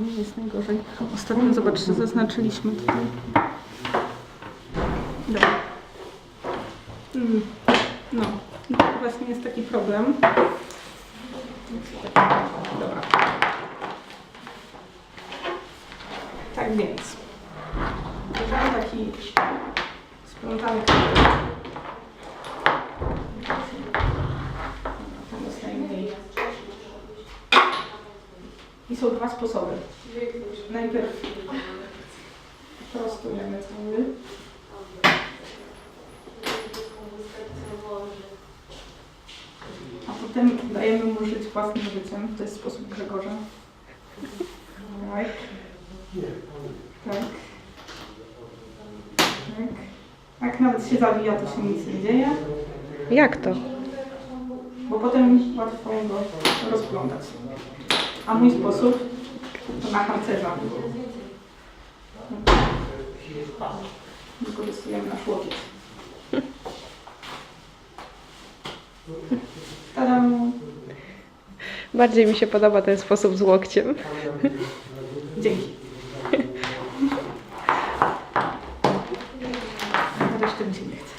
nie jest najgorzej. Ostatnio, zobaczcie, zaznaczyliśmy tutaj. Dobra. Mm, No, to właśnie jest taki problem. Dobra. Tak więc. Taki splątany kawałek. I są dwa sposoby. Najpierw prostujemy cały. A potem dajemy mu żyć własnym życiem. To jest sposób Grzegorza. Tak. Tak. Tak. Jak nawet się zawija, to się nic nie dzieje, Jak to? bo potem łatwo go rozplątać a mój sposób to na harcerza. Wykorzystujemy nasz łokieć. Tadam. Bardziej mi się podoba ten sposób z łokciem. Dzięki. Reszty mi się nie chce.